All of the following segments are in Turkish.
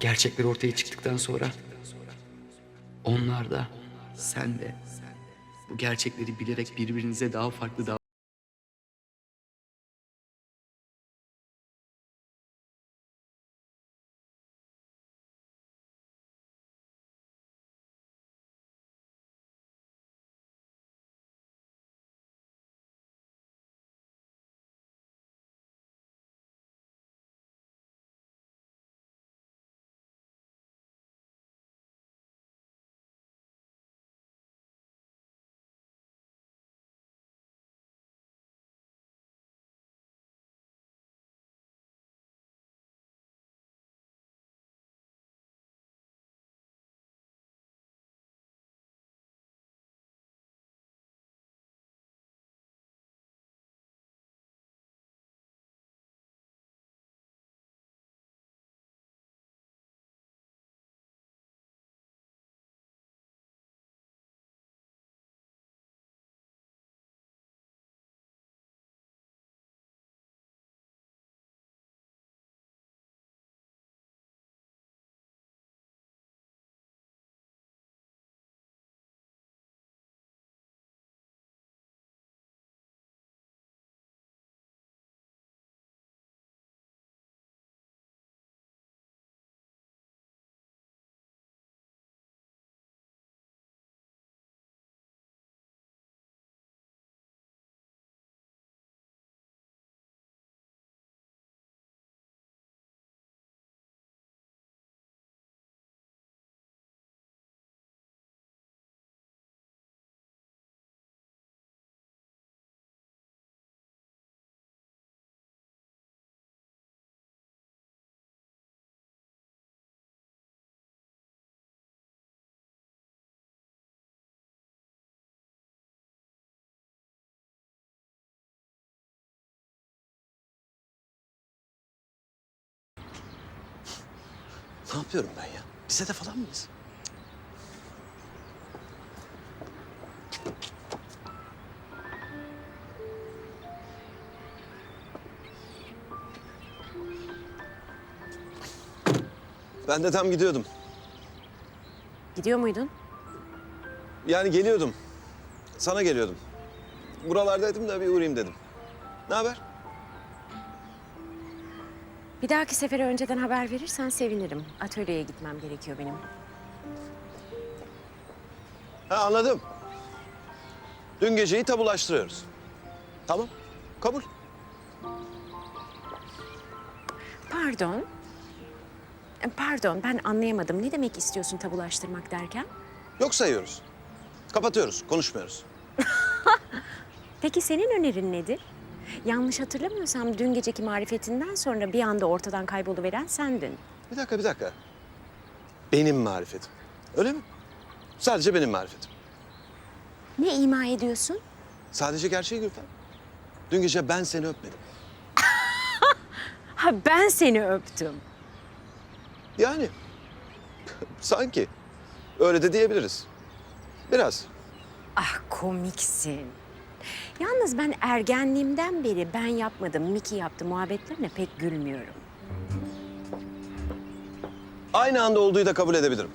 Gerçekler ortaya çıktıktan sonra onlar da sen de bu gerçekleri bilerek birbirinize daha farklı daha Ne yapıyorum ben ya? Bize de falan mıyız? Ben de tam gidiyordum. Gidiyor muydun? Yani geliyordum. Sana geliyordum. Buralardaydım da bir uğrayayım dedim. Ne haber? Bir dahaki sefere önceden haber verirsen sevinirim. Atölyeye gitmem gerekiyor benim. Ha anladım. Dün geceyi tabulaştırıyoruz. Tamam. Kabul. Pardon. E, Pardon ben anlayamadım. Ne demek istiyorsun tabulaştırmak derken? Yok sayıyoruz. Kapatıyoruz. Konuşmuyoruz. Peki senin önerin nedir? Yanlış hatırlamıyorsam dün geceki marifetinden sonra bir anda ortadan kayboluveren sendin. Bir dakika, bir dakika. Benim marifetim. Öyle mi? Sadece benim marifetim. Ne ima ediyorsun? Sadece gerçeği Gülfem. Dün gece ben seni öpmedim. Ha ben seni öptüm. Yani sanki öyle de diyebiliriz. Biraz. Ah komiksin. Yalnız ben ergenliğimden beri ben yapmadım, Miki yaptı muhabbetlerine pek gülmüyorum. Aynı anda olduğu da kabul edebilirim.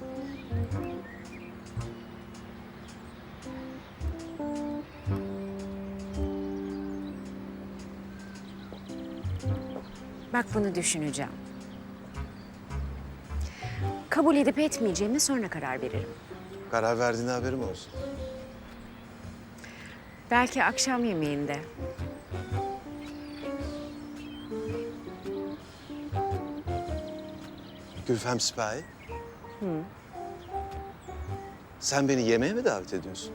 Bak bunu düşüneceğim. Kabul edip etmeyeceğime sonra karar veririm. Karar verdiğine haberim olsun. Belki akşam yemeğinde. Gülfem Sipahi. Sen beni yemeğe mi davet ediyorsun?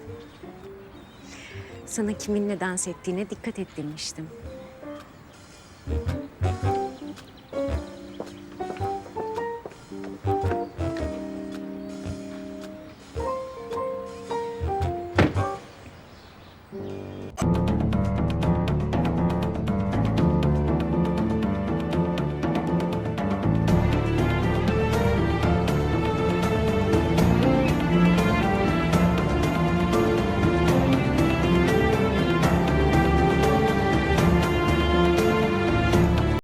Sana kiminle dans ettiğine dikkat et demiştim.